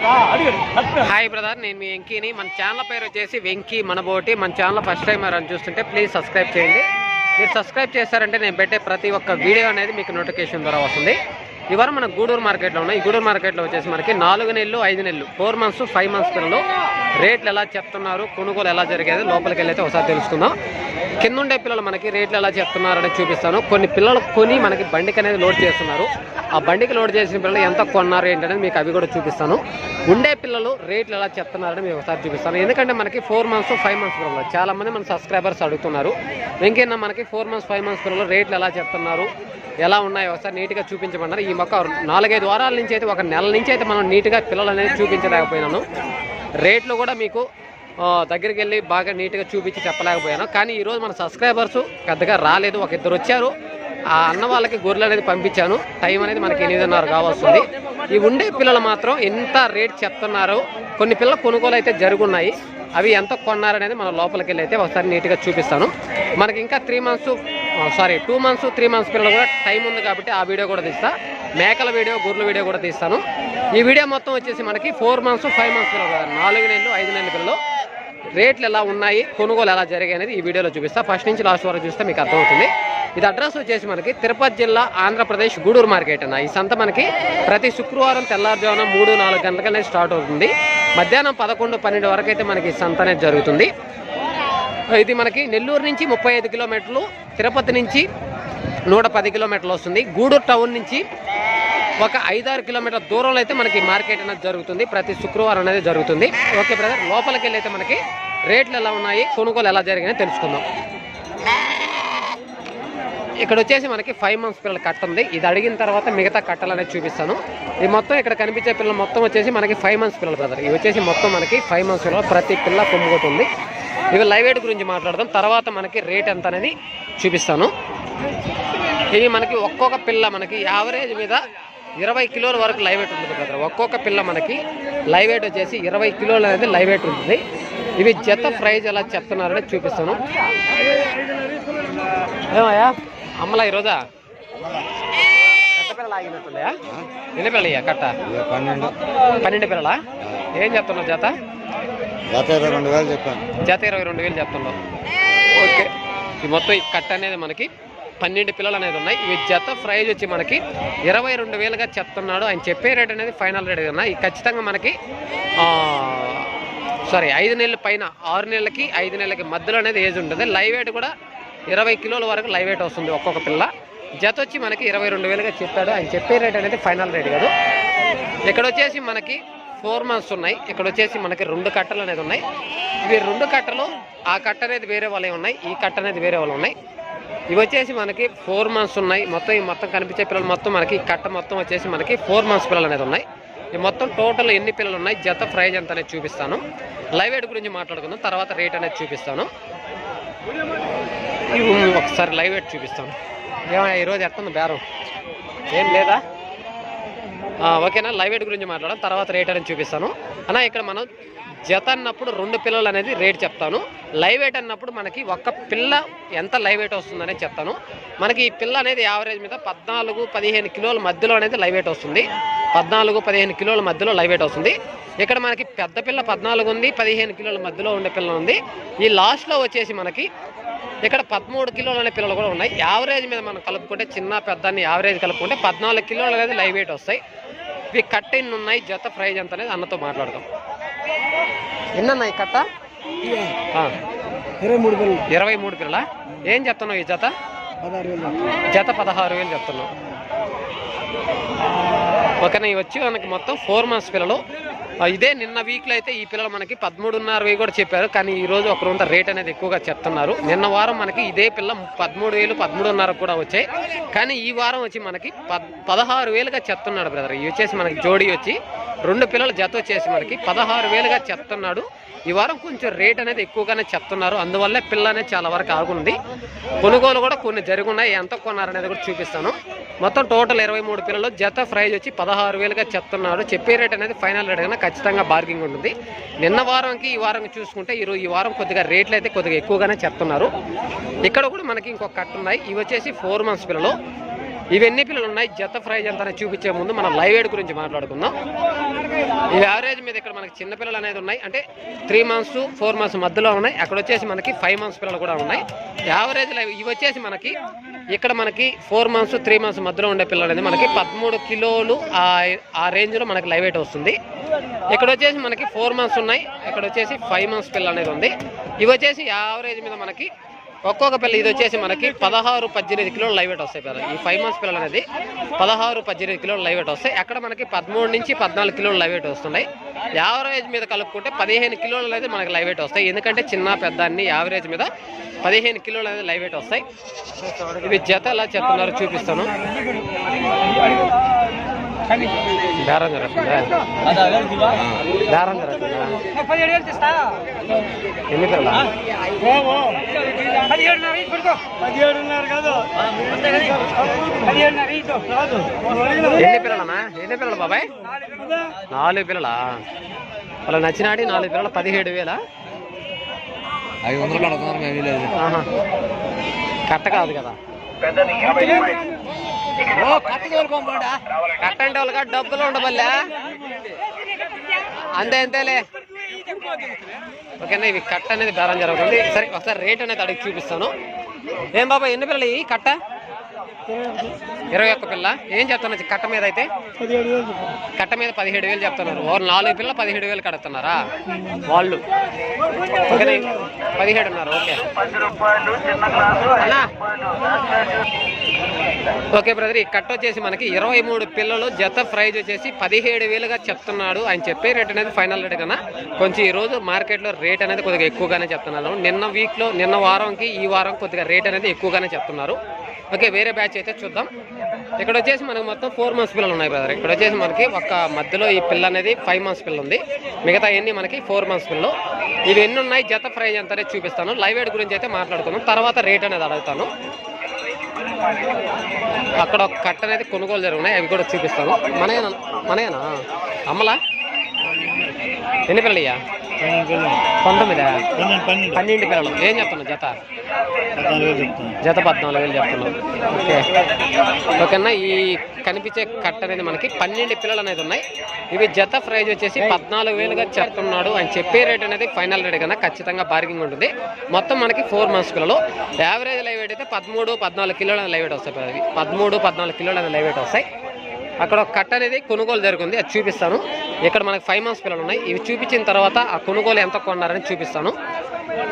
Hi brother నేను మీ వెంకీని. మన channel పేరు వచ్చేసి వెంకీ మనబోటి. మన ఛానల్ ఫస్ట్ టైం అని చూస్తుంటే ప్లీజ్ సబ్స్క్రైబ్ చేయండి. మీరు సబ్స్క్రైబ్ చేశారంటే నేను పెట్టే ప్రతి ఒక్క వీడియో అనేది మీకు నోటిఫికేషన్ ద్వారా వస్తుంది. ఇవాళ మన గూడూరు మార్కెట్లో ఉన్నాయి. ఈ గూడూరు మార్కెట్లో వచ్చేసి మనకి నాలుగు నెలలు ఐదు నెలలు ఫోర్ మంత్స్ ఫైవ్ మంత్స్ పిల్లలు రేట్లు ఎలా చెప్తున్నారు కొనుగోలు ఎలా జరిగేది లోపలికి వెళ్ళైతే ఒకసారి తెలుసుకుందాం. కింద ఉండే పిల్లలు మనకి రేట్లు ఎలా చెప్తున్నారని చూపిస్తాను. కొన్ని పిల్లలు కొని మనకి బండికి అనేది లోడ్ చేస్తున్నారు. ఆ బండికి లోడ్ చేసిన పిల్లలు ఎంత కొన్నారు ఏంటనేది మీకు అవి కూడా చూపిస్తాను. ఉండే పిల్లలు రేట్లు ఎలా చెప్తున్నారని మీకు ఒకసారి చూపిస్తాను. ఎందుకంటే మనకి ఫోర్ మంత్స్ ఫైవ్ మంత్స్ పిల్లలు చాలా మంది మన సబ్స్క్రైబర్స్ అడుగుతున్నారు. ఇంకేనా మనకి ఫోర్ మంత్స్ ఫైవ్ మంత్స్ పిల్లలు రేట్లు ఎలా చెప్తున్నారు ఎలా ఉన్నాయో? ఒకసారి నీట్గా చూపించమన్నారు. ఈ మొక్క నాలుగైదు వారాల నుంచి అయితే ఒక నెల నుంచి అయితే మనం నీట్గా పిల్లలు అనేది చూపించలేకపోయినాను. రేట్లు కూడా మీకు దగ్గరికి వెళ్ళి బాగా నీట్గా చూపించి చెప్పలేకపోయాను. కానీ ఈరోజు మన సబ్స్క్రైబర్స్ పెద్దగా రాలేదు. ఒక ఇద్దరు వచ్చారు. ఆ అన్న వాళ్ళకి గొర్రెలు అనేది పంపించాను. టైం అనేది మనకి ఎనిమిదిన్నర కావాల్సింది ఈ ఉండే పిల్లలు మాత్రం ఎంత రేట్ చెప్తున్నారు? కొన్ని పిల్లలు కొనుగోలు అయితే జరుగున్నాయి. అవి ఎంత కొన్నారనేది మన లోపలికి వెళ్ళి అయితే ఒకసారి నీట్గా చూపిస్తాను. మనకి ఇంకా three months sorry two months three months పిల్లలు కూడా టైం ఉంది కాబట్టి ఆ వీడియో కూడా తీస్తా. మేకల వీడియో గొర్రెల వీడియో కూడా తీస్తాను. ఈ వీడియో మొత్తం వచ్చేసి మనకి ఫోర్ మంత్స్ ఫైవ్ మంత్స్ పిల్లలు నాలుగు నెలలు ఐదు నెలల పిల్లలు. రేట్లు ఎలా ఉన్నాయి కొనుగోలు ఎలా జరిగాయి అనేది ఈ వీడియోలో చూపిస్తా. ఫస్ట్ నుంచి లాస్ట్ వరకు చూస్తే మీకు అర్థమవుతుంది. ఇది అడ్రస్ వచ్చేసి మనకి తిరుపతి జిల్లా ఆంధ్రప్రదేశ్ గూడూరు మార్కెట్ అన్న. ఈ సంత మనకి ప్రతి శుక్రవారం తెల్లారుజామున మూడు నాలుగు గంటలకనే స్టార్ట్ అవుతుంది. మధ్యాహ్నం పదకొండు పన్నెండు వరకు అయితే మనకి ఈ సంత అనేది జరుగుతుంది. ఇది మనకి నెల్లూరు నుంచి ముప్పై ఐదు కిలోమీటర్లు తిరుపతి నుంచి నూట పది కిలోమీటర్లు వస్తుంది. గూడూరు టౌన్ నుంచి ఒక ఐదారు కిలోమీటర్ల దూరంలో అయితే మనకి మార్కెట్ అనేది జరుగుతుంది. ప్రతి శుక్రవారం అనేది జరుగుతుంది. ఓకే బ్రదర్ లోపలికి వెళ్ళి అయితే మనకి రేట్లు ఎలా ఉన్నాయి కొనుగోలు ఎలా జరిగాయని తెలుసుకుందాం. ఇక్కడ వచ్చేసి మనకి ఫైవ్ మంత్స్ పిల్లల కట్ట ఉంది. ఇది అడిగిన తర్వాత మిగతా కట్టలు అనేది చూపిస్తాను. ఈ మొత్తం ఇక్కడ కనిపించే పిల్లలు మొత్తం వచ్చేసి మనకి ఫైవ్ మంత్స్ పిల్లలు బ్రదర్ ఇవి వచ్చేసి మొత్తం మనకి ఫైవ్ మంత్స్ పిల్లలు. ప్రతి పిల్ల కొమ్ముగొట్టు ఉంది. ఇవి లైవ్ ఎయిట్ గురించి మాట్లాడదాం. తర్వాత మనకి రేట్ ఎంత అనేది చూపిస్తాను. ఇవి మనకి ఒక్కొక్క పిల్ల మనకి యావరేజ్ మీద ఇరవై కిలోల వరకు లైవ్ ఎయిట్ ఉంటుంది బ్రదర్ ఒక్కొక్క పిల్ల మనకి లైవ్ ఎయిట్ వచ్చేసి ఇరవై కిలోలు అనేది లైవ్ ఎయిట్ ఉంటుంది. ఇవి జత ప్రైజ్ ఎలా చెప్తున్నారని చూపిస్తాను. ఏమయ్యా? అమ్మలా ఈరోజా? పిల్లలు ఆగినట్టుందా ఎన్ని పిల్లలయ్యా కట్ట? పన్నెండు. పన్నెండు పిల్లలా? ఏం చెప్తున్నావు జత? గత ఇరవై రెండు వేలు చెప్పాను. జత ఇరవై రెండు వేలు చెప్తున్నావు ఓకే. ఈ మొత్తం ఈ కట్ట అనేది మనకి పన్నెండు పిల్లలు అనేది ఉన్నాయి. ఇవి జత ప్రైజ్ వచ్చి మనకి ఇరవై రెండు వేలుగా చెప్తున్నాడు. ఆయన చెప్పే రేట్ అనేది ఫైనల్ రేట్ కదా ఈ ఖచ్చితంగా మనకి సారీ ఐదు నెలల పైన ఆరు నెలలకి ఐదు నెలలకి మధ్యలో అనేది ఏజ్ ఉంటుంది. లైవ్ వెయిట్ కూడా ఇరవై కిలోల వరకు లైవ్ వెయిట్ వస్తుంది ఒక్కొక్క పిల్ల. జత వచ్చి మనకి ఇరవై రెండు వేలుగా చెప్పాడు. ఆయన చెప్పే రేట్ అనేది ఫైనల్ రేట్ కాదు. ఇక్కడ వచ్చేసి మనకి ఫోర్ మంత్స్ ఉన్నాయి. ఇక్కడ వచ్చేసి మనకి రెండు కట్టలు అనేది ఉన్నాయి. ఇవి రెండు కట్టలు ఆ కట్ట అనేది వేరే వాళ్ళే ఉన్నాయి. ఈ కట్ట అనేది వేరే వాళ్ళు ఉన్నాయి. ఇవి వచ్చేసి మనకి ఫోర్ మంత్స్ ఉన్నాయి. మొత్తం ఈ మొత్తం కనిపించే పిల్లలు మొత్తం మనకి కట్ట మొత్తం వచ్చేసి మనకి ఫోర్ మంత్స్ పిల్లలు అనేది ఉన్నాయి. ఈ మొత్తం టోటల్ ఎన్ని పిల్లలు ఉన్నాయి? జత ప్రైజ్ ఎంత అనేది చూపిస్తాను. లైవ్ ఎయిడ్ గురించి మాట్లాడుకుందాం. తర్వాత రేట్ అనేది చూపిస్తాను. ఇవి ఒకసారి లైవ్ పెట్టి చూపిస్తాను. ఏమయ్యా ఈరోజు ఎట్టుంది బేరం? ఏం లేదా? ఓకేనా లైవ్ వెయిట్ గురించి మాట్లాడడం తర్వాత రేట్ అని చూపిస్తాను. అన్న ఇక్కడ మనం జత అన్నప్పుడు రెండు పిల్లలు అనేది రేట్ చెప్తాను. లైవ్ ఎయిట్ అన్నప్పుడు మనకి ఒక్క పిల్ల ఎంత లైవ్ ఎయిట్ వస్తుందనే చెప్తాను. మనకి ఈ పిల్ల అనేది యావరేజ్ మీద పద్నాలుగు పదిహేను కిలోల మధ్యలో అనేది లైవ్ ఎయిట్ వస్తుంది. పద్నాలుగు పదిహేను కిలోల మధ్యలో లైవ్ ఎయిట్ వస్తుంది. ఇక్కడ మనకి పెద్ద పిల్ల పద్నాలుగు ఉంది పదిహేను కిలోల మధ్యలో ఉండే పిల్ల ఉంది. ఈ లాస్ట్లో వచ్చేసి మనకి ఇక్కడ పదమూడు కిలోలు అనే పిల్లలు కూడా ఉన్నాయి. యావరేజ్ మీద మనం కలుపుకుంటే చిన్న పెద్ద అని యావరేజ్ కలుపుకుంటే పద్నాలుగు కిలోలు అనేది లైవ్ వెయిట్ వస్తాయి. ఇవి కట్ట ఎన్ని ఉన్నాయి జత ప్రైజ్ ఎంత అనేది అన్నతో మాట్లాడదాం. ఎన్ని ఉన్నాయి కట్ట ఇరవై మూడు వేలు ఇరవై మూడు పిల్లల? ఏం చెప్తున్నావు ఈ జత? జత పదహారు వేలు చెప్తున్నావు ఓకేనా ఇవి వచ్చి మనకి మొత్తం ఫోర్ మంత్స్ పిల్లలు. ఇదే నిన్న వీక్లో అయితే ఈ పిల్లలు మనకి పదమూడున్నర వేలు కూడా చెప్పారు. కానీ ఈ రోజు ఒక రూంత రేట్ అనేది ఎక్కువగా చెప్తున్నారు. నిన్న వారం మనకి ఇదే పిల్ల పదమూడు వేలు పదమూడున్నర కూడా వచ్చాయి. కానీ ఈ వారం వచ్చి మనకి పద్ పదహారు వేలుగా చెప్తున్నాడు బ్రదర్ ఇవి వచ్చేసి మనకి జోడీ వచ్చి రెండు పిల్లలు జత వచ్చేసి మనకి పదహారు వేలుగా చెప్తున్నాడు. ఈ వారం కొంచెం రేట్ అనేది ఎక్కువగానే చెప్తున్నారు. అందువల్లే పిల్ల అనేది చాలా వరకు ఆగుంది. కొనుగోలు కూడా కొన్ని జరుగున్నాయి. ఎంత కొన్నారనేది కూడా చూపిస్తాను. మొత్తం టోటల్ ఇరవై మూడు పిల్లలు జత ప్రైజ్ వచ్చి పదహారు వేలుగా చెప్తున్నాడు. చెప్పే రేట్ అనేది ఫైనల్ రేట్ కన్నా ఖచ్చితంగా బార్గింగ్ ఉంటుంది. నిన్న వారంకి ఈ వారం చూసుకుంటే ఈరోజు ఈ వారం కొద్దిగా రేట్లు అయితే కొద్దిగా ఎక్కువగానే చెప్తున్నారు. ఇక్కడ కూడా మనకి ఇంకొక కట్ ఉన్నాయి. ఇవి వచ్చేసి ఫోర్ మంత్స్ పిల్లలు. ఇవి ఎన్ని పిల్లలు ఉన్నాయి? జత ప్రైజ్ ఎంత చూపించే ముందు మనం లైవ్ ఎయిడ్ గురించి మాట్లాడుకుందాం. ఇవి యావరేజ్ మీద ఇక్కడ మనకి చిన్న పిల్లలు అనేది ఉన్నాయి. అంటే త్రీ మంత్స్ ఫోర్ మంత్స్ మధ్యలో ఉన్నాయి. అక్కడ వచ్చేసి మనకి ఫైవ్ మంత్స్ పిల్లలు కూడా ఉన్నాయి. యావరేజ్ ఇవి వచ్చేసి మనకి ఇక్కడ మనకి ఫోర్ మంత్స్ త్రీ మంత్స్ మధ్యలో ఉండే పిల్లలు అనేది మనకి పదమూడు కిలోలు ఆ ఆ రేంజ్లో మనకి లైవ్ వెయిట్ వస్తుంది. ఇక్కడ వచ్చేసి మనకి ఫోర్ మంత్స్ ఉన్నాయి. ఇక్కడ వచ్చేసి ఫైవ్ మంత్స్ పిల్ల అనేది ఉంది. ఇవి వచ్చేసి యావరేజ్ మీద మనకి ఒక్కొక్క పిల్ల ఇది వచ్చేసి మనకి పదహారు పద్దెనిమిది కిలోలు లైవ్ వెయిట్ వస్తాయి పిల్లలు ఈ ఫైవ్ మంత్స్ పిల్లలు అనేది పదహారు పద్దెనిమిది కిలోలు లైవ్ వెయిట్ వస్తాయి. అక్కడ మనకి పదమూడు నుంచి పద్నాలుగు కిలోలు లైవ్ వెయిట్ వస్తున్నాయి. యావరేజ్ మీద కలుపుకుంటే పదిహేను కిలోలు అనేది మనకి లైవ్ వెయిట్ వస్తాయి. ఎందుకంటే చిన్న పెద్ద అన్ని యావరేజ్ మీద పదిహేను కిలోలు అనేది లైవ్ వెయిట్ వస్తాయి. ఇవి జత ఎలా చెప్తున్నారు చూపిస్తాను. బేరం జరుగుతుందా? బేరం జరుగుతుందా? ఎన్ని పిల్లలు? ఎన్ని పిల్లలనా ఎన్ని పిల్లలు బాబాయ్? నాలుగు పిల్లలా? వాళ్ళ నచ్చినాడి నాలుగు పిల్లలు పదిహేడు వేల? ఐదు వందలు అడుగుతున్నారు మేము లేదు. కట్ట కాదు కదా. కట్ట అంటే వాళ్ళకి డబ్బులు ఉండబల్లే. అంతే అంతేలే. ఓకేనా ఇవి కట్ట అనేది బేరం జరుగుతుంది సరే ఒకసారి రేట్ అనేది అడిగి చూపిస్తాను. ఏం బాబా ఎన్ని పిల్లలు ఈ కట్ట? ఇరవై ఒక్క పిల్ల. ఏం చెప్తున్నారు కట్ట మీద అయితే? కట్ట మీద పదిహేడు వేలు చెప్తున్నారు. ఓరు నాలుగు పిల్లలు పదిహేడు వేలు కడుతున్నారా? వాళ్ళు. పదిహేడు ఉన్నారు ఓకే. ఓకే బ్రదర్ ఈ కట్ వచ్చేసి మనకి ఇరవై మూడు పిల్లలు జత ప్రైజ్ వచ్చేసి పదిహేడు వేలుగా చెప్తున్నాడు ఆయన చెప్పే రేట్ అనేది ఫైనల్ రేట్ కన్నా కొంచెం ఈ రోజు మార్కెట్లో రేట్ అనేది కొద్దిగా ఎక్కువగానే చెప్తున్నాను నిన్న వీక్లో నిన్న వారంకి ఈ వారం కొద్దిగా రేట్ అనేది ఎక్కువగానే చెప్తున్నారు. ఓకే వేరే బ్యాచ్ అయితే చూద్దాం. ఇక్కడ వచ్చేసి మనకి మొత్తం ఫోర్ మంత్స్ పిల్లలు ఉన్నాయి బ్రదర్. ఇక్కడ వచ్చేసి మనకి ఒక మధ్యలో ఈ పిల్ల అనేది ఫైవ్ మంత్స్ పిల్ల ఉంది. మిగతా ఎన్ని మనకి ఫోర్ మంత్స్ పిల్లలు ఇవి ఎన్ని ఉన్నాయి? జత ప్రైజ్ ఎంత అనేది చూపిస్తాను. లైవ్ ఎయిడ్ గురించి అయితే మాట్లాడుకుందాం. తర్వాత రేట్ అనేది అడుగుతాను. అక్కడ ఒక కట్ట అనేది కొనుగోలు జరుగుతున్నాయి అవి కూడా చూపిస్తాను. మనయేనా? మనయేనా? అమ్మలా ఎన్ని పిల్లయ్యా పంతొమ్మిదా? పన్నెండు పిల్లలు ఏం చెప్తున్నావు జత? జత పద్నాలుగు వేలు చెప్తున్నావు. ఓకే. ఓకేనా ఈ కనిపించే కట్ట అనేది మనకి పన్నెండు పిల్లలు అనేది ఉన్నాయి. ఇవి జత ప్రైజ్ వచ్చేసి పద్నాలుగు వేలుగా చెప్తున్నాడు. ఆయన చెప్పే రేట్ అనేది ఫైనల్ రేట్ కన్నా ఖచ్చితంగా బార్గింగ్ ఉంటుంది. మొత్తం మనకి ఫోర్ మంత్స్ పిల్లలు. యావరేజ్ లైవ్ వెయిట్ అయితే పదమూడు పద్నాలుగు కిలోల లైవ్ వెయిట్ వస్తాయి పదమూడు పద్నాలుగు కిలోల లైవ్ వెయిట్ వస్తాయి. అక్కడ ఒక కట్ట అనేది కొనుగోలు జరుగుతుంది అది చూపిస్తాను. ఇక్కడ మనకి ఫైవ్ మంత్స్ పిల్లలు ఉన్నాయి. ఇవి చూపించిన తర్వాత ఆ కొనుగోలు ఎంత కొన్నారని చూపిస్తాను.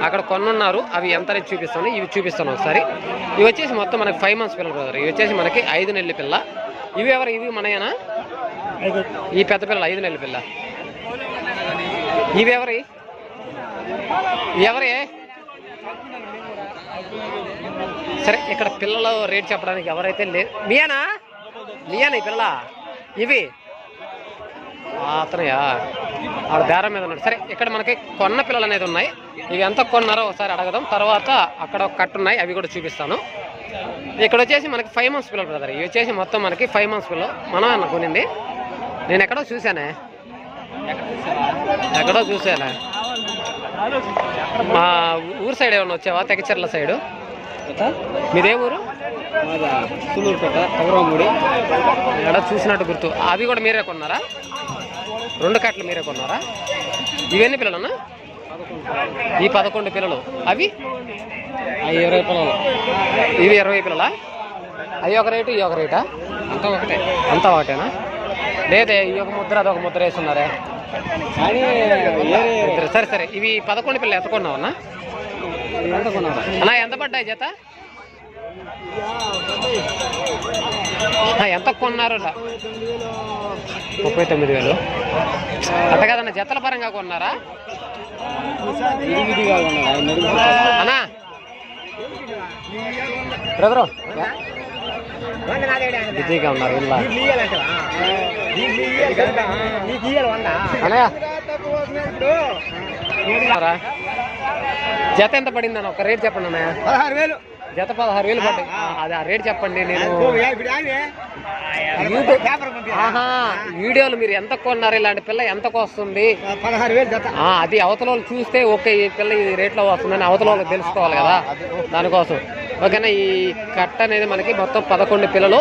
అక్కడ కొనున్నారు అవి ఎంత అనేది చూపిస్తాను. ఇవి చూపిస్తాను ఒకసారి. ఇవి వచ్చేసి మొత్తం మనకి ఫైవ్ మంత్స్ పిల్లలు బ్రదర్ ఇవి వచ్చేసి మనకి ఐదు నెలల పిల్ల. ఇవి ఎవరు? ఇవి మనయేనా? ఈ పెద్ద పిల్లలు ఐదు నెలల పిల్ల. ఇవి ఎవరి? ఎవరి? సరే ఇక్కడ పిల్లలు రేట్ చెప్పడానికి ఎవరైతే లేదు మీయనా? మీయానా పిల్ల ఇవి. అతనయా ఆడ బేరం మీద ఉన్నాడు. సరే ఇక్కడ మనకి కొన్న పిల్లలు అనేది ఉన్నాయి. ఇవి ఎంత కొన్నారో ఒకసారి అడగదాం. తర్వాత అక్కడ ఒక కట్టు ఉన్నాయి అవి కూడా చూపిస్తాను. ఇక్కడ వచ్చేసి మనకి ఫైవ్ మంత్స్ పిల్లలు బ్రదర్ ఇవి వచ్చేసి మొత్తం మనకి ఫైవ్ మంత్స్ పిల్లలు. మనం అన్న కొనింది. నేను ఎక్కడో చూశానే. ఎక్కడో చూసానే మా ఊరు సైడ్ ఏమన్నా వచ్చావా? తెగచెర్ల సైడు. మీదే ఊరు? సులూరుపేట తగరాముడి ఎక్కడ చూసినట్టు గుర్తు. అవి కూడా మీరే కొన్నారా? రెండు కట్టలు మీరే కొన్నారా? ఇవన్నీ పిల్లలన్నా? ఈ పదకొండు పిల్లలు. అవి? ఇరవై పొలాలు ఇవి ఇరవై పిల్లలా? అవి ఒక రేటు ఈ ఒక రేటా? అంతా ఒకటే. అంతా ఒకటేనా? లేదే ఈ ఒక ముద్ర అదొక ముద్ర వేస్తున్నారే. సరే సరే. ఇవి పదకొండు పిల్లలు ఎంత కొన్నారు అన్నా ఎంత పడ్డాయి జత? ఎంత కొన్నారు ముప్పై తొమ్మిది వేలు. అంత కదన్నా జతల పరంగా కొన్నారా? అన్నా. బ్రదరు. బిజీగా ఉన్నారు ఇలా జత ఎంత పడింది అన్న ఒక రేట్ చెప్పండి అన్నయ్య. పదహారు వేలు. జత పదహారు వేలు పడ్డాయి. అది ఆ రేట్ చెప్పండి నేను. వీడియోలు మీరు ఎంత కొన్నారు? ఇలాంటి పిల్ల ఎంతకు వస్తుంది? అది అవతల చూస్తే ఓకే ఈ పిల్ల ఈ రేట్లో వస్తుందని అవతల తెలుసుకోవాలి కదా. దానికోసం. ఓకేనా ఈ కట్ట అనేది మనకి మొత్తం పదకొండు పిల్లలు.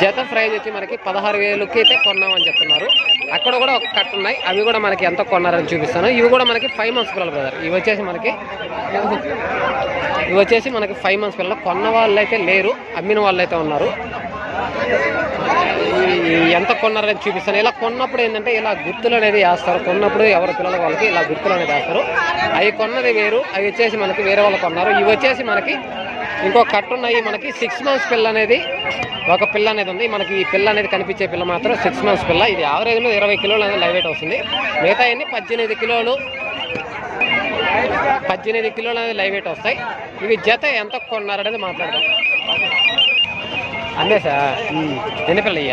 జత ప్రైజ్ వచ్చి మనకి పదహారు వేలుకి అయితే కొన్నామని చెప్తున్నారు. అక్కడ కూడా ఒక కట్ట ఉన్నాయి. అవి కూడా మనకి ఎంత కొన్నారని చూపిస్తాను. ఇవి కూడా మనకి ఫైవ్ మంత్స్ పిల్లలు బ్రదర్ ఇవి వచ్చేసి మనకి ఇవి వచ్చేసి మనకి ఫైవ్ మంత్స్ పిల్లలు. కొన్న వాళ్ళు అయితే లేరు అమ్మిన వాళ్ళు అయితే ఉన్నారు. ఈ ఎంత కొన్నారని చూపిస్తాను. ఇలా కొన్నప్పుడు ఏంటంటే ఇలా గుర్తులు అనేది వేస్తారు. కొన్నప్పుడు ఎవరి పిల్లల వాళ్ళకి ఇలా గుర్తులు అనేది వేస్తారు. అవి కొన్నది వేరు అవి వచ్చేసి మనకి వేరే వాళ్ళు కొన్నారు. ఇవి వచ్చేసి మనకి ఇంకో కట్ట ఉన్నాయి మనకి సిక్స్ మంత్స్ పిల్ల అనేది. ఒక పిల్ల అనేది ఉంది. మనకి ఈ పిల్ల అనేది కనిపించే పిల్ల మాత్రం సిక్స్ మంత్స్ పిల్ల. ఇది యావరేజ్ మీద ఇరవై కిలోలు అనేది లైవ్ వెయిట్ వస్తుంది. మిగతా అన్ని పద్దెనిమిది కిలోలు. పద్దెనిమిది కిలోలు అనేది లైవ్ వెయిట్ వస్తాయి. ఇవి జత ఎంత కొన్నారు అనేది మాట్లాడదాం. అందే సార్. ఎన్ని ఇరవై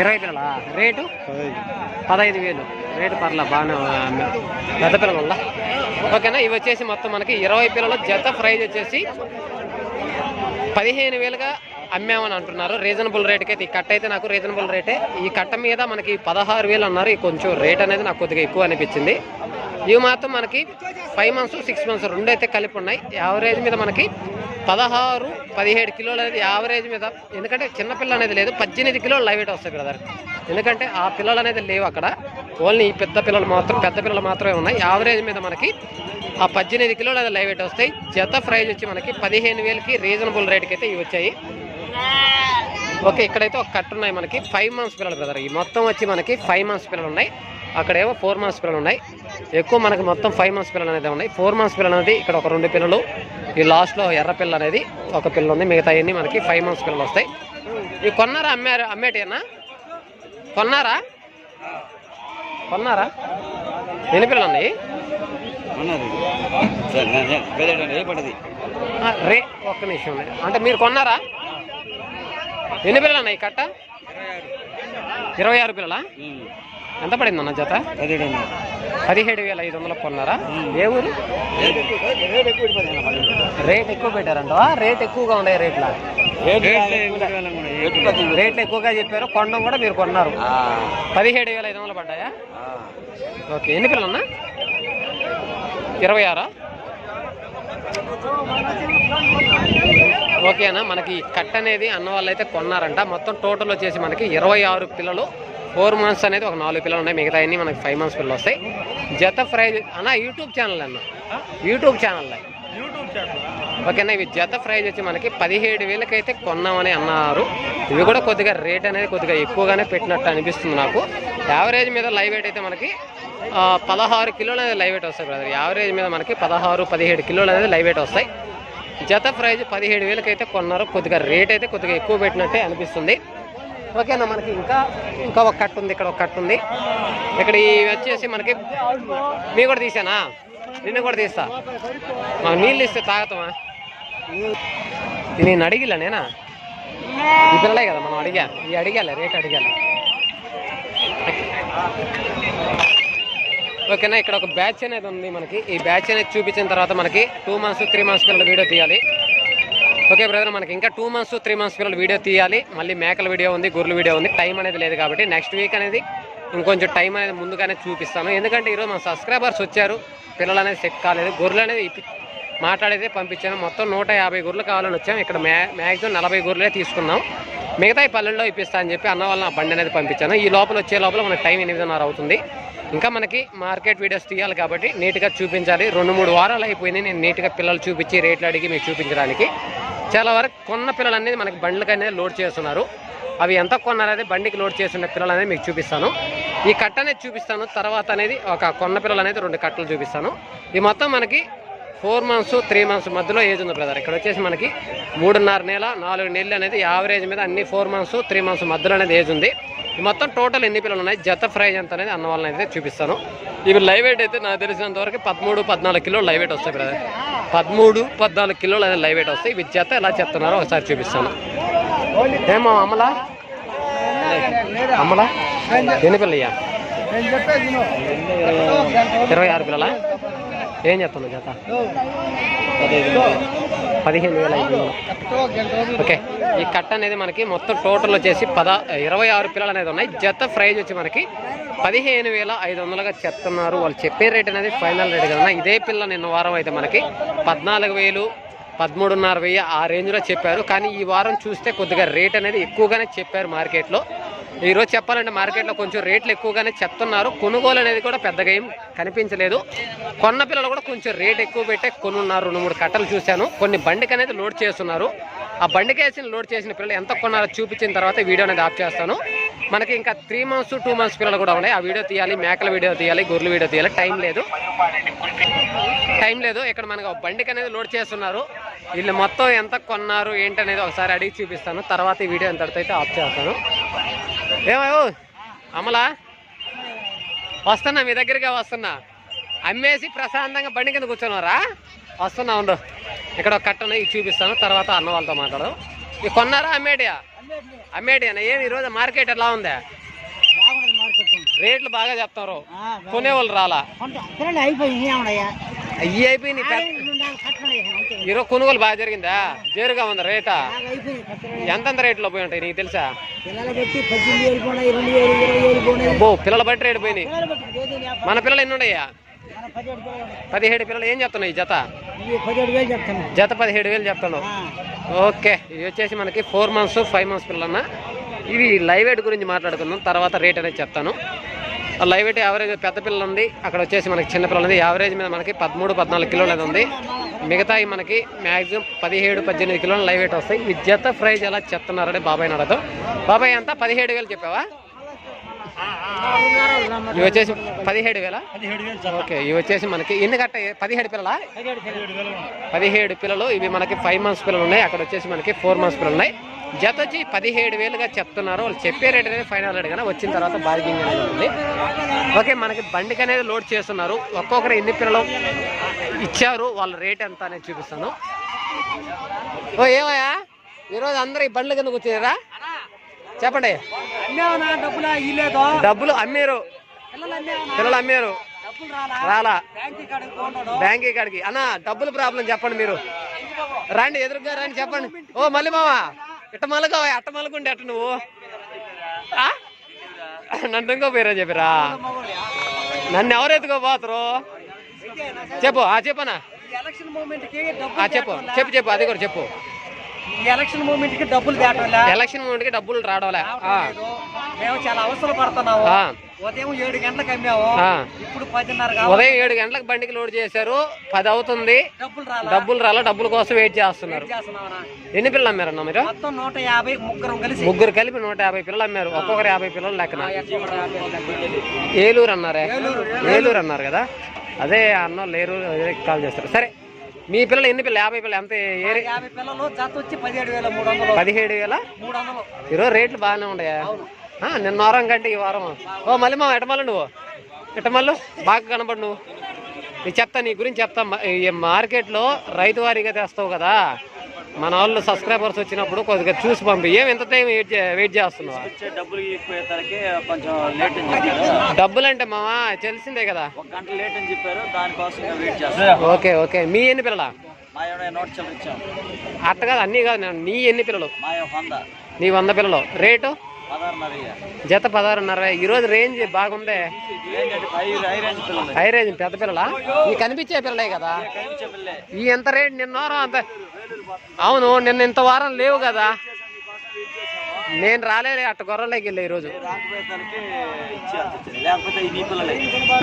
ఇరవై పిల్లలా? రేటు? పదహైదు వేలు. రేటు పర్ల బాగానే పెద్ద పిల్లలు ఉందా? ఓకేనా ఇవి వచ్చేసి మొత్తం మనకి ఇరవై పిల్లల జత ప్రైజ్ వచ్చేసి పదిహేను వేలుగా అమ్మామని అంటున్నారు. రీజనబుల్ రేట్కి అయితే ఈ కట్ట అయితే నాకు రీజనబుల్ రేటే. ఈ కట్ట మీద మనకి పదహారు వేలు అన్నారు. కొంచెం రేట్ అనేది నాకు కొద్దిగా ఎక్కువ అనిపించింది. ఇవి మాత్రం మనకి ఫైవ్ మంత్స్ సిక్స్ మంత్స్ రెండు అయితే కలిపి ఉన్నాయి. యావరేజ్ మీద మనకి పదహారు పదిహేడు కిలోలు అనేది యావరేజ్ మీద. ఎందుకంటే చిన్నపిల్ల అనేది లేదు పద్దెనిమిది కిలోలు లైవ్ వెయిట్ వస్తాయి బ్రదర్. ఎందుకంటే ఆ పిల్లలు అనేది లేవు అక్కడ. ఓన్లీ ఈ పెద్ద పిల్లలు మాత్రం పెద్ద పిల్లలు మాత్రమే ఉన్నాయి. యావరేజ్ మీద మనకి ఆ పద్దెనిమిది కిలోలు అది లైవ్ వెయిట్ వస్తాయి. జత ప్రైజ్ వచ్చి మనకి పదిహేను వేలకి రీజనబుల్ రేట్కి అయితే ఇవి వచ్చాయి. ఓకే ఇక్కడైతే ఒక కట్ ఉన్నాయి మనకి. ఫైవ్ మంత్స్ పిల్లలు బ్రదర్. ఈ మొత్తం వచ్చి మనకి ఫైవ్ మంత్స్ పిల్లలు ఉన్నాయి. అక్కడేమో ఫోర్ మంత్స్ పిల్లలు ఉన్నాయి. ఎక్కువ మనకి మొత్తం ఫైవ్ మంత్స్ పిల్లలు అనేది ఉన్నాయి. ఫోర్ మంత్స్ పిల్లలు అనేది ఇక్కడ ఒక రెండు పిల్లలు. ఈ లాస్ట్లో ఎర్ర పిల్ల అనేది ఒక పిల్ల ఉంది. మిగతా అన్ని మనకి ఫైవ్ మంత్స్ పిల్లలు వస్తాయి. ఇవి కొన్నారా అమ్మారు అమ్మేటేనా? కొన్నారా? కొన్నారా? ఎన్ని పిల్లలు ఉన్నాయి? రే ఒక్క నిమిషం అంటే మీరు కొన్నారా? ఎన్ని పిల్లలు ఉన్నాయి కట్ట? ఇరవై ఆరు. పిల్లలా? ఎంత పడింది అన్న జత? పదిహేడు వందలు. పదిహేడు వేల ఐదు వందలకు కొన్నారా? ఏ ఊరు? రేట్ ఎక్కువ పెట్టారంట రేట్ ఎక్కువగా ఉన్నాయి రేట్లా? రేట్లు కూడా. ఎక్కువగా చెప్పారు. కొనడం కూడా మీరు కొన్నారు. ఆ, పదిహేడు వేల ఐదు వందలు పడ్డాయా. ఓకే. ఎన్ని పిల్లలు అన్న ఇరవై ఆరా? ఓకే అన్న. మనకి కట్ అనేది అన్న వాళ్ళు అయితే కొన్నారంట. మొత్తం టోటల్ వచ్చేసి మనకి ఇరవై ఆరు పిల్లలు ఫోర్ మంత్స్ అనేది ఒక నాలుగు పిల్లలు ఉన్నాయి. మిగతా అన్ని మనకి ఫైవ్ మంత్స్ పిల్లలు వస్తాయి. జత ప్రైజ్ అన్న యూట్యూబ్ ఛానల్ అన్న. YouTube channel. ఓకేనా? ఇవి జత ప్రైజ్ వచ్చి మనకి పదిహేడు వేలకైతే కొన్నామని అన్నారు. ఇవి కూడా కొద్దిగా రేట్ అనేది కొద్దిగా ఎక్కువగానే పెట్టినట్టు అనిపిస్తుంది నాకు. యావరేజ్ మీద లైవ్ వెయిట్ అయితే మనకి పదహారు కిలోలు అనేది లైవ్ వెయిట్ వస్తాయి బ్రదర్. యావరేజ్ మీద మనకి పదహారు పదిహేడు కిలోలు అనేది లైవ్ వెయిట్ వస్తాయి. జత ప్రైజ్ పదిహేడు వేలకైతే కొన్నారు. కొద్దిగా రేట్ అయితే కొద్దిగా ఎక్కువ పెట్టినట్టే అనిపిస్తుంది. ఓకేనా మనకి ఇంకా ఇంకా ఒక కట్ ఉంది ఇక్కడ ఒక కట్ట ఉంది. ఇక్కడ ఈ వచ్చేసి మనకి మీ కూడా తీసానా? నిన్ను కూడా తీస్తా. మా నీళ్ళు ఇస్తే తాగుతామా నేను అడిగిలా నేనా? ఈ పిల్లలే కదా మనం అడిగా. ఈ అడిగాలి రేట్ అడిగాలి. ఓకేనా ఇక్కడ ఒక బ్యాచ్ అనేది ఉంది మనకి. ఈ బ్యాచ్ అనేది చూపించిన తర్వాత మనకి టూ మంత్స్ త్రీ మంత్స్ పిల్లల వీడియో తీయాలి. ఓకే బ్రదర్ మనకి ఇంకా టూ మంత్స్ త్రీ మంత్స్ పిల్లలు వీడియో తీయాలి. మళ్ళీ మేకల వీడియో ఉంది గొర్రెల వీడియో ఉంది. టైం అనేది లేదు కాబట్టి నెక్స్ట్ వీక్ అనేది ఇంకొంచెం టైం అనేది ముందుగానే చూపిస్తాను. ఎందుకంటే ఈరోజు మన సబ్స్క్రైబర్స్ వచ్చారు. పిల్లలు అనేది సెట్ కాలేదు. గొర్రెలు అనేది ఇప్పి పంపించాను. మొత్తం నూట యాభై గొర్రెలు కావాలని వచ్చాం ఇక్కడ మ్యా మ్యాక్సిమం నలభై గొర్రెలే తీసుకున్నాం. మిగతా ఈ పల్లెల్లో ఇప్పిస్తా అని చెప్పి అన్న వాళ్ళ బండి అనేది పంపించాను. ఈ లోపల వచ్చే లోపల మనకి టైం ఎనిమిదిన్నర అవుతుంది. ఇంకా మనకి మార్కెట్ వీడియోస్ తీయాలి కాబట్టి నీట్గా చూపించాలి. రెండు మూడు వారాలు అయిపోయింది నేను నీట్గా పిల్లలు చూపించి రేట్లు అడిగి మీకు చూపించడానికి. చాలా వరకు కొన్న పిల్లలు అనేది మనకి బండ్లకనేది లోడ్ చేస్తున్నారు. అవి ఎంత కొన్నారనేది బండికి లోడ్ చేస్తున్న పిల్లలు అనేది మీకు చూపిస్తాను. ఈ కట్ట అనేది చూపిస్తాను. తర్వాత అనేది ఒక కొన్న పిల్లలు అనేది రెండు కట్టలు చూపిస్తాను. ఈ మొత్తం మనకి ఫోర్ మంత్స్ త్రీ మంత్స్ మధ్యలో ఏజ్ ఉంది బ్రదర్. ఇక్కడ వచ్చేసి మనకి మూడున్నర నెల నాలుగు నెలలు అనేది యావరేజ్ మీద అన్ని ఫోర్ మంత్స్ త్రీ మంత్స్ మధ్యలో అనేది ఏజ్ ఉంది. మొత్తం టోటల్ ఎన్ని పిల్లలు ఉన్నాయి? జత ప్రైజ్ ఎంత అనేది అన్న వాళ్ళని అయితే చూపిస్తాను. ఇవి లైవ్ వెయిట్ అయితే నాకు తెలిసినంత వరకు పదమూడు పద్నాలుగు కిలోలు లైవ్ వెయిట్ వస్తాయి బ్రదర్. పదమూడు పద్నాలుగు కిలోలు అనేది లైవ్ వెయిట్ వస్తాయి. ఇవి జత ఎలా చెప్తున్నారో ఒకసారి చూపిస్తాను. ఏమో అమ్మలా అమ్మలా ఎన్ని పిల్లయ్యా ఇరవై ఆరు పిల్లలా? ఏం చెప్తున్నావు జత? పదిహేను వేల ఐదు వందలు ఓకే. ఈ కట్ట అనేది మనకి మొత్తం టోటల్ వచ్చేసి పద ఇరవై ఆరు పిల్లలు అనేది ఉన్నాయి. జత ప్రైజ్ వచ్చి మనకి పదిహేను వేల ఐదు వందలుగా చెప్తున్నారు. వాళ్ళు చెప్పే రేట్ అనేది ఫైనల్ రేట్ కదా ఇదే పిల్ల నిన్న వారం అయితే మనకి పద్నాలుగు వేలు పదమూడున్నర వెయ్యి ఆ రేంజ్లో చెప్పారు. కానీ ఈ వారం చూస్తే కొద్దిగా రేట్ అనేది ఎక్కువగానే చెప్పారు మార్కెట్లో. ఈరోజు చెప్పాలంటే మార్కెట్లో కొంచెం రేట్లు ఎక్కువగానే చెప్తున్నారు. కొనుగోలు అనేది కూడా పెద్దగా ఏం కనిపించలేదు. కొన్న పిల్లలు కూడా కొంచెం రేట్ ఎక్కువ పెట్టే కొనున్నారు. రెండు మూడు కట్టలు చూశాను. కొన్ని బండికి అనేది లోడ్ చేస్తున్నారు. ఆ బండికి వేసిన లోడ్ చేసిన పిల్లలు ఎంత కొన్నారో చూపించిన తర్వాత వీడియో అనేది ఆఫ్ చేస్తాను. మనకి ఇంకా త్రీ మంత్స్ టూ మంత్స్ పిల్లలు కూడా ఉన్నాయి. ఆ వీడియో తీయాలి మేకల వీడియో తీయాలి గొర్రెల వీడియో తీయాలి. టైం లేదు. టైం లేదు. ఇక్కడ మనకు బండికి అనేది లోడ్ చేస్తున్నారు. వీళ్ళు మొత్తం ఎంత కొన్నారు ఏంటనేది ఒకసారి అడిగి చూపిస్తాను. తర్వాత ఈ వీడియో ఎంతటితో అయితే ఆఫ్ చేస్తాను. ఏమో అమలా? వస్తున్నా మీ దగ్గరగా వస్తున్నా. అమ్మేసి ప్రశాంతంగా బండి కింద కూర్చున్నారా? వస్తున్నా ఉండు. ఇక్కడ ఒక కట్టను ఇది చూపిస్తాను. తర్వాత అన్న వాళ్ళతో మాట్లాడదాం. ఇది కొన్నారా అమ్మేటియా అమ్మేటియా ఏమి ఈరోజు మార్కెట్ ఎలా ఉందా? రేట్లు బాగా చెప్తారు. కొనేవాళ్ళు రాలా? అయ్యి పెద్ద- ఈరోజు కొనుగోలు బాగా జరిగిందా? జేరుగా ఉందా రేటా? ఎంతెంత రేట్లో పోయి ఉంటాయి నీకు తెలుసా? పిల్లలు బట్టి రేటు పోయినాయి. మన పిల్లలు ఎన్ని ఉన్నాయా? పదిహేడు పిల్లలు ఏం చెప్తున్నాయి ఈ జత? ఇవి పదిహేడు వేలు చెప్తాను జత పదిహేడు వేలు చెప్తున్నావు. ఓకే ఇవి వచ్చేసి మనకి ఫోర్ మంత్స్ ఫైవ్ మంత్స్ పిల్లలన్న. ఇవి లైవ్ వెయిట్ గురించి మాట్లాడుకుందాం తర్వాత రేట్ అనేది చెప్తాను. లైవ్ వెయిట్ యావరేజ్ పెద్ద పిల్లలు ఉంది. అక్కడ వచ్చేసి మనకి చిన్న పిల్లలు ఉంది. యావరేజ్ మీద మనకి పదమూడు పద్నాలుగు కిలోలు అనేది ఉంది. మిగతాయి మనకి మ్యాక్సిమం పదిహేడు పద్దెనిమిది కిలోలు లైవ్ వెయిట్ వస్తాయి. ఈ జత ప్రైజ్ ఎలా చెప్తున్నారని బాబాయ్ అడగదు. బాబాయ్ ఎంత? పదిహేడు వేలు చెప్పావా? ఇవి వచ్చేసి పదిహేడు వేల? ఓకే ఇవి వచ్చేసి మనకి ఎన్ని కట్ట పదిహేడు పిల్లల? పదిహేడు పిల్లలు ఇవి మనకి ఫైవ్ మంత్స్ పిల్లలు ఉన్నాయి. అక్కడ వచ్చేసి మనకి ఫోర్ మంత్స్ పిల్లలు ఉన్నాయి. జత వచ్చి పదిహేడు వేలుగా చెప్తున్నారు. వాళ్ళు చెప్పే రేట్ అనేది ఫైనల్ రేట్ కానీ వచ్చిన తర్వాత బార్గింగ్ అనేది ఉంది ఓకే మనకి బండికి అనేది లోడ్ చేస్తున్నారు. ఒక్కొక్కరు ఎన్ని పిల్లలు ఇచ్చారు వాళ్ళ రేట్ ఎంత అనేది చూపిస్తాను. ఓ ఏమయ్యా? ఈరోజు అందరూ ఈ బండ్ల కింద కూర్చున్నారా చెప్పండి. డబ్బులా? అమ్మారు. పిల్లలు అమ్మారు. రాలా? బ్యాంక్ కాడికి అన్న డబ్బులు ప్రాబ్లం చెప్పండి మీరు. రండి ఎదురుగా రండి చెప్పండి. ఓ మళ్ళీ మావా ఇట్ట మలగా అట్ట మలుకుంటే అట్ట నువ్వు? ఆ? నన్ను ఇంకో పేరా చెప్పిరా? నన్ను ఎవరు ఎత్తుకోపోతారు చెప్పు ఆ చెప్పనా? చెప్పు చెప్పు చెప్పు అది కూడా చెప్పు. ఎలక్షన్ మూమెంట్కి డబ్బులు తేటంలా ఎలక్షన్ మూమెంట్కి డబ్బులు రావడంలే. మేము చాలా అవసరం పడుతున్నాము. ఉదయం ఏడు గంటలకు అమ్మాము. ఇప్పుడు పదిన్నర ఉదయం ఏడు గంటలకు బండికి లోడ్ చేశారు. పది అవుతుంది. డబ్బులు రాలా? డబ్బులు రాలా డబ్బుల కోసం వెయిట్ చేస్తున్నారు. ఎన్ని పిల్లలు అమ్మారన్న మీరు? మొత్తం నూట యాభై ముగ్గురం కలిసి. ముగ్గురు కలిపి నూట యాభై పిల్లలు అమ్మారు. ఒక్కొక్కరు యాభై పిల్లలు లెక్కన. ఏలూరు అన్నారే? ఏలూరు. అన్నారు కదా? అదే అన్న లేరు కాల్ చేస్తారు. సరే. మీ పిల్లలు ఎన్ని పిల్లలు? యాభై పిల్లలు. ఎంత ఏ యాభై పిల్లలు జత వచ్చి పదిహేడు వేల మూడు వందలు. పదిహేడు వేల? మూడు వందలు. ఈరోజు రేట్లు బాగానే ఉన్నాయా? నిన్న వారం కంటే ఈ వారం. ఓ మళ్ళీ మా ఎటమల్లు నువ్వు? ఎటమల్లు? బాగా కనబడు నువ్వు. నీకు చెప్తా నీ గురించి చెప్తా. మార్కెట్లో రైతు వారీగా తెస్తావు కదా. మన వాళ్ళు సబ్స్క్రైబర్స్ వచ్చినప్పుడు కొద్దిగా చూసి పంపి. ఏం ఎంత టైం వెయిట్ వెయిట్ చేస్తున్నావా? డబ్బులు కొంచెం లేట్ అని చెప్పారు. డబ్బులు అంటే మావా తెలిసిందే కదా. ఒక గంట లేట్ అని చెప్పారు దానికోసం వెయిట్ ఓకే ఓకే. మీ ఎన్ని పిల్లలా? మా అట్ట కాదు అన్నీ కాదు నేను- నీ ఎన్ని పిల్లలు? మా నీ వంద పిల్లలు. రేటు. జత పదహారున్నర ఈరోజు రేంజ్ బాగుందే? హై రేంజ్ పిల్లలు. హై రేంజ్ పెద్ద పిల్లలా? ఈ కనిపించే పిల్లలే కదా. ఈ ఎంత రేట్ నిన్న వారం అంత. అవును నిన్న ఇంత వారం లేవు కదా. నేను రాలేదు అట్ట గొర్రెలకి వెళ్ళా ఈరోజు.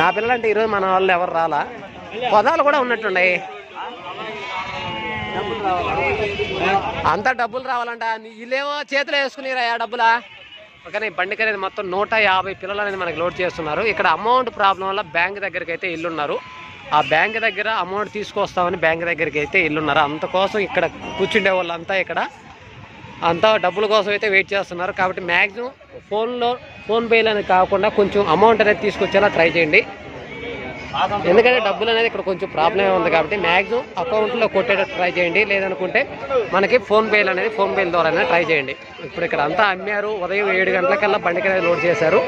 నా పిల్లలంటే ఈరోజు మన వాళ్ళు ఎవరు రాలా? పొదాలు కూడా ఉన్నట్టున్నాయి. అంతా డబ్బులు రావాలంట. వీళ్ళేమో చేతిలో వేసుకునిరా డబ్బులా? ఒకనే బండికి అనేది మొత్తం నూట యాభై పిల్లలు అనేది మనకి లోడ్ చేస్తున్నారు. ఇక్కడ అమౌంట్ ప్రాబ్లం వల్ల బ్యాంక్ దగ్గరికి అయితే ఇల్లున్నారు. ఆ బ్యాంక్ దగ్గర అమౌంట్ తీసుకొస్తామని బ్యాంక్ దగ్గరికి అయితే ఇల్లున్నారు అంతకోసం ఇక్కడ కూర్చుండే వాళ్ళంతా ఇక్కడ అంతా డబ్బుల కోసం అయితే వెయిట్ చేస్తున్నారు. కాబట్టి మ్యాక్సిమం ఫోన్లో ఫోన్పేలు అనేది కాకుండా కొంచెం అమౌంట్ అనేది తీసుకొచ్చేలా ట్రై చేయండి. ఎందుకంటే డబ్బులు అనేది ఇక్కడ కొంచెం ప్రాబ్లమే ఉంది కాబట్టి మ్యాక్సిమం అకౌంట్లో కొట్టేటట్టు ట్రై చేయండి. లేదనుకుంటే మనకి ఫోన్పేలు అనేది ఫోన్పేల ద్వారానే ట్రై చేయండి. ఇప్పుడు ఇక్కడ అంతా అమ్మారు ఉదయం ఏడు గంటలకల్లా బండికి అనేది లోడ్ చేశారు.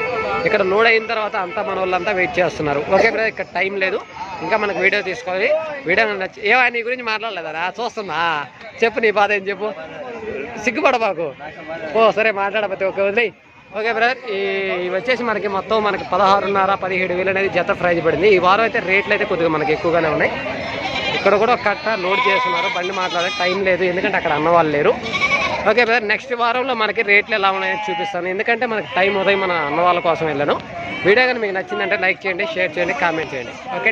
ఇక్కడ లోడ్ అయిన తర్వాత అంతా మన వాళ్ళంతా వెయిట్ చేస్తున్నారు. ఓకే బ్రదర్ ఇక్కడ టైం లేదు. ఇంకా మనకు వీడియో తీసుకోవాలి. వీడియో నచ్చి ఏవా నీ గురించి మాట్లాడలేదా చూస్తున్నా. చెప్పు నీ బాధ ఏం చెప్పు? సిగ్గుపడబాకు ఓ సరే మాట్లాడకపోతే ఓకే వదిలేయి ఓకే బ్రదర్ ఈ వచ్చేసి మనకి మొత్తం మనకి పదహారున్నర పదిహేడు వేలు అనేది జత ప్రైజ్ పడింది. ఈ వారం అయితే రేట్లు అయితే కొద్దిగా మనకి ఎక్కువగానే ఉన్నాయి. ఇక్కడ కూడా కట్ట లోడ్ చేస్తున్నారు. బండి మాట్లాడే టైం లేదు ఎందుకంటే అక్కడ అన్నవాళ్ళు లేరు. ఓకే బ్రదర్ నెక్స్ట్ వారంలో మనకి రేట్లు ఎలా ఉన్నాయో చూపిస్తాను. ఎందుకంటే మనకి టైం ఉదయం మన అన్నవాళ్ళ కోసం వెళ్ళాను. వీడియో కానీ మీకు నచ్చిందంటే లైక్ చేయండి షేర్ చేయండి కామెంట్ చేయండి. ఓకే